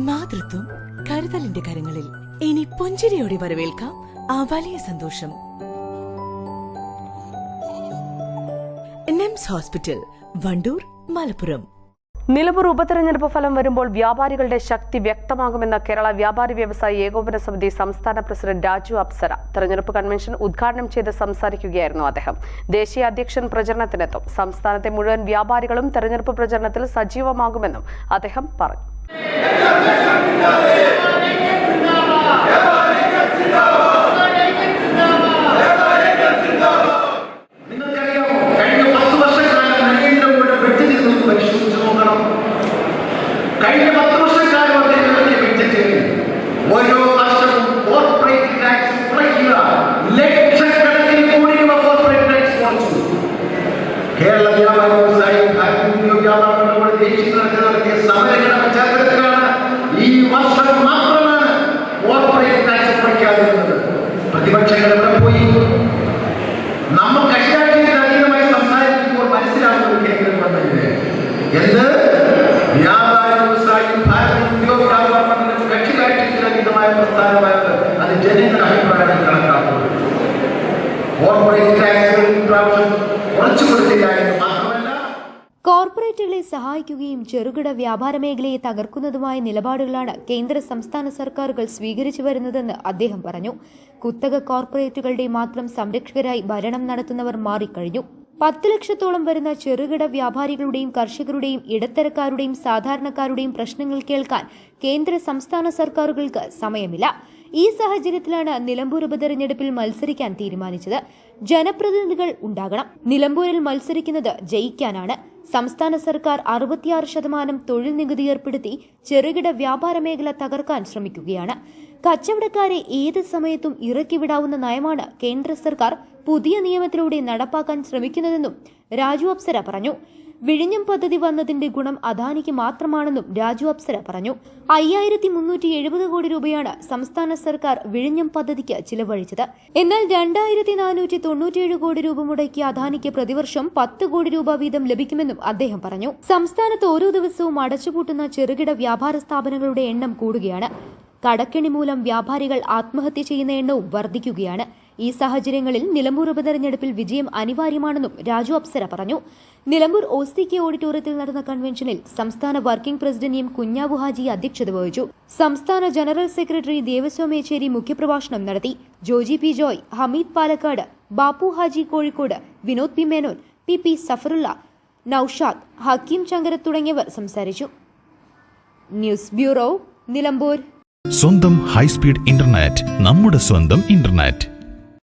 മാതൃത്വം കരുതലിന്റെ കരങ്ങളിൽ. ഇനി പുഞ്ചിരിയോടെ വരവേൽക്കാം ആ വലിയ സന്തോഷം. NIMS hospital Wandoor Malappuram. Nilambur ഉപതെരഞ്ഞെടുപ്പ് ഫലം വരുമ്പോൾ വ്യാപാരികളുടെ ശക്തി വ്യക്തമാകുമെന്ന കേരള വ്യാപാരി വ്യവസായി ഏകോപന സമിതി സംസ്ഥാന പ്രസിഡന്റ് രാജു അപ്സര തെരഞ്ഞെടുപ്പ് കൺവെൻഷൻ ഉദ്ഘാടനം ചെയ്ത് സംസാരിക്കുകയായിരുന്നു അദ്ദേഹം. ദേശീയ അധ്യക്ഷൻ പ്രചരണത്തിനെത്തും. സംസ്ഥാനത്തെ മുഴുവൻ വ്യാപാരികളും തെരഞ്ഞെടുപ്പ് പ്രചരണത്തിൽ സജീവമാകുമെന്നും അദ്ദേഹം പറഞ്ഞു. Yaşar, yaşar, കോർപ്പറേറ്റുകളെ സഹായിക്കുകയും ചെറുകിട വ്യാപാര മേഖലയെ തകർക്കുന്നതുമായ നിലപാടുകളാണ് കേന്ദ്ര സംസ്ഥാന സർക്കാരുകൾ സ്വീകരിച്ചു വരുന്നതെന്ന് അദ്ദേഹം പറഞ്ഞു. കുത്തക കോർപ്പറേറ്റുകളുടെ മാത്രം സംരക്ഷകരായി ഭരണം നടത്തുന്നവർ മാറിക്കഴിഞ്ഞു. പത്ത് ലക്ഷത്തോളം വരുന്ന ചെറുകിട വ്യാപാരികളുടെയും കർഷകരുടെയും ഇടത്തരക്കാരുടെയും സാധാരണക്കാരുടെയും പ്രശ്നങ്ങൾ കേൾക്കാൻ കേന്ദ്ര സംസ്ഥാന സർക്കാരുകൾക്ക് സമയമില്ല. ഈ സാഹചര്യത്തിലാണ് നിലമ്പൂർ ഉപതെരഞ്ഞെടുപ്പിൽ മത്സരിക്കാൻ തീരുമാനിച്ചത്. ജനപ്രതിനിധികൾ ഉണ്ടാകണം. നിലമ്പൂരിൽ മത്സരിക്കുന്നത് ജയിക്കാനാണ്. സംസ്ഥാന സർക്കാർ അറുപത്തിയാറ് ശതമാനം തൊഴിൽ നികുതി ഏർപ്പെടുത്തി ചെറുകിട വ്യാപാര മേഖല തകർക്കാൻ ശ്രമിക്കുകയാണ്. കച്ചവടക്കാരെ ഏത് സമയത്തും ഇറക്കിവിടാവുന്ന നയമാണ് കേന്ദ്ര സർക്കാർ പുതിയ നിയമത്തിലൂടെ നടപ്പാക്കാൻ ശ്രമിക്കുന്നതെന്നും രാജു അപ്സര പറഞ്ഞു. വിഴിഞ്ഞം പദ്ധതി വന്നതിന്റെ ഗുണം അദാനിക്ക് മാത്രമാണെന്നും രാജു അപ്സര പറഞ്ഞു. അയ്യായിരത്തി മുന്നൂറ്റി എഴുപത് കോടി രൂപയാണ് സംസ്ഥാന സർക്കാർ വിഴിഞ്ഞം പദ്ധതിക്ക് ചിലവഴിച്ചത്. എന്നാൽ രണ്ടായിരത്തി നാനൂറ്റി തൊണ്ണൂറ്റിയേഴ് കോടി രൂപ മുടക്കിയ അദാനിക്ക് പ്രതിവർഷം പത്ത് കോടി രൂപ വീതം ലഭിക്കുമെന്നും അദ്ദേഹം പറഞ്ഞു. സംസ്ഥാനത്ത് ഓരോ ദിവസവും അടച്ചുപൂട്ടുന്ന ചെറുകിട വ്യാപാര സ്ഥാപനങ്ങളുടെ എണ്ണം കൂടുകയാണ്. കടക്കെണി മൂലം വ്യാപാരികൾ ആത്മഹത്യ ചെയ്യുന്ന എണ്ണവും വർദ്ധിക്കുകയാണ്. ഈ സാഹചര്യങ്ങളിൽ നിലമ്പൂർ ഉപതെരഞ്ഞെടുപ്പിൽ വിജയം അനിവാര്യമാണെന്നും രാജു അപ്സര പറഞ്ഞു. നിലമ്പൂർ ഒ കെ ഓഡിറ്റോറിയത്തിൽ നടന്ന കൺവെൻഷനിൽ സംസ്ഥാന working president M Kunjabu Haji അധ്യക്ഷത വഹിച്ചു. സംസ്ഥാന ജനറൽ സെക്രട്ടറി ദേവസ്വം യേച്ചേരി മുഖ്യപ്രഭാഷണം നടത്തി. Joji P Joy Hameed Palakkad Bapu Haji Kozhikode Vinod P Menon P P Safarulla Naushad Hakeem Changara തുടങ്ങിയവർ സംസാരിച്ചു. News bureau Nilambur. സ്വന്തം ഹൈസ്പീഡ് ഇന്റർനെറ്റ് നമ്മുടെ സ്വന്തം ഇന്റർനെറ്റ്.